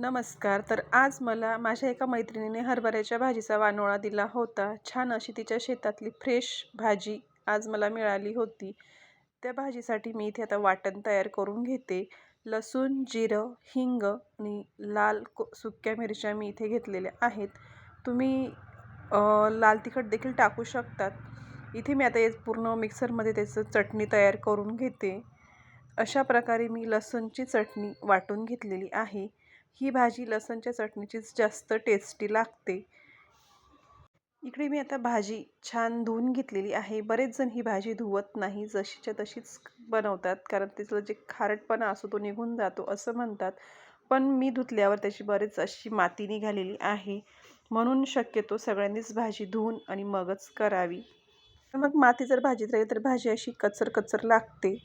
नमस्कार. तर आज मला माझ्या एका मैत्रिणीने हरभऱ्याच्या भाजीचा वानोळा दिला होता. छान अशी तिच्या शेतातली फ्रेश भाजी आज मला मिळाली होती. त्या भाजीसाठी मी इथे आता वाटण तयार करून घेते. लसूण जिरं हिंग आणि लाल को सुक्या मिरच्या मी इथे घेतलेल्या आहेत. तुम्ही लाल तिखट देखील टाकू शकतात. इथे मी आता पूर्ण मिक्सरमध्ये त्याचं चटणी तयार करून घेते. अशा प्रकारे मी लसूणची चटणी वाटून घेतलेली आहे. ही भाजी लसणच्या चटणीचीच जास्त टेस्टी लागते. इकडे मी आता भाजी छान धुवून घेतलेली आहे. बरेच जण ही भाजी धुवत नाही जशीच्या तशीच बनवतात कारण तिचं जे खारटपणा असतो तो निघून जातो असं म्हणतात. पण मी धुतल्यावर त्याची बरेच अशी माती निघालेली आहे. म्हणून शक्यतो सगळ्यांनीच भाजी धुवून आणि मगच करावी. मग माती जर भाजीत राहिली तर भाजी अशी कचर कचर लागते.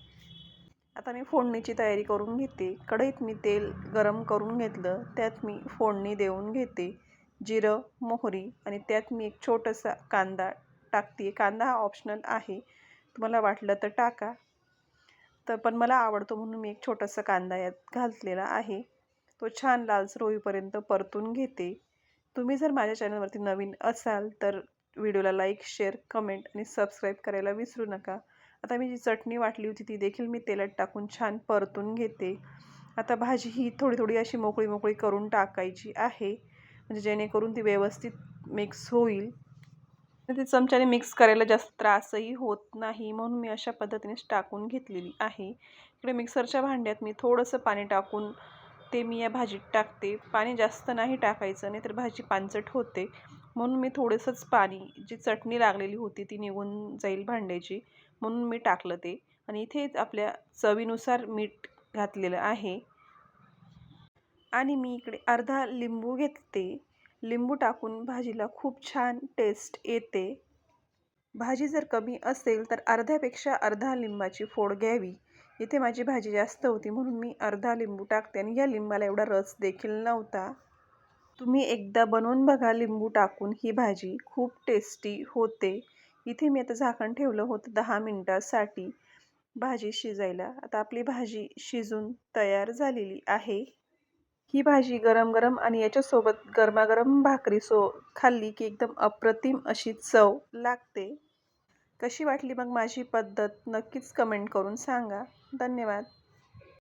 आता मी फोडणीची तयारी करून घेते. कढईत मी तेल गरम करून घेतलं त्यात मी फोडणी देऊन घेते. जिरं मोहरी आणि त्यात मी एक छोटासा कांदा टाकते. कांदा हा ऑप्शनल आहे. तुम्हाला वाटलं तर टाका. तर पण मला आवडतो म्हणून मी एक छोटासा कांदा यात घातलेला आहे. तो छान लालसर होईपर्यंत परतून घेते. तुम्ही जर माझ्या चॅनलवरती नवीन असाल तर व्हिडिओला लाईक शेअर कमेंट आणि सबस्क्राईब करायला विसरू नका. आता मी जी चटणी वाटली होती ती देखील मी तेलात टाकून छान परतून घेते. आता भाजी ही थोडी थोडी अशी मोकळी मोकळी करून टाकायची आहे. म्हणजे जेणेकरून ती व्यवस्थित मिक्स होईल. ती चमच्याने मिक्स करायला जास्त त्रासही होत नाही म्हणून मी अशा पद्धतीनेच टाकून घेतलेली आहे. इकडे मिक्सरच्या भांड्यात मी थोडंसं पाणी टाकून ते मी या भाजीत टाकते. पाणी जास्त नाही टाकायचं नाही तर भाजी पांचट होते. म्हणून मी थोडंसंच पाणी जी चटणी लागलेली होती ती निघून जाईल भांड्याची म्हणून मी टाकलं ते. आणि इथे आपल्या चवीनुसार मीठ घातलेलं आहे. आणि मी इकडे अर्धा लिंबू घेतते लिंबू टाकून भाजीला खूप छान टेस्ट येते. भाजी जर कमी असेल तर अर्ध्यापेक्षा अर्धा लिंबाची फोड घ्यावी. इथे माझी भाजी जास्त होती म्हणून मी अर्धा लिंबू टाकते. आणि या लिंबाला एवढा रस देखील नव्हता. तुम्ही एकदा बनवून बघा लिंबू टाकून. ही भाजी खूप टेस्टी होते. इथे मी आता झाकण ठेवलं होतं दहा मिनटासाठी भाजी शिजायला. आता आपली भाजी शिजून तयार झालेली आहे. ही भाजी गरम गरम आणि याच्यासोबत गरमागरम भाकरी सो खाल्ली की एकदम अप्रतिम अशी चव लागते. कशी वाटली मग माझी पद्धत? नक्कीच कमेंट करून सांगा. धन्यवाद.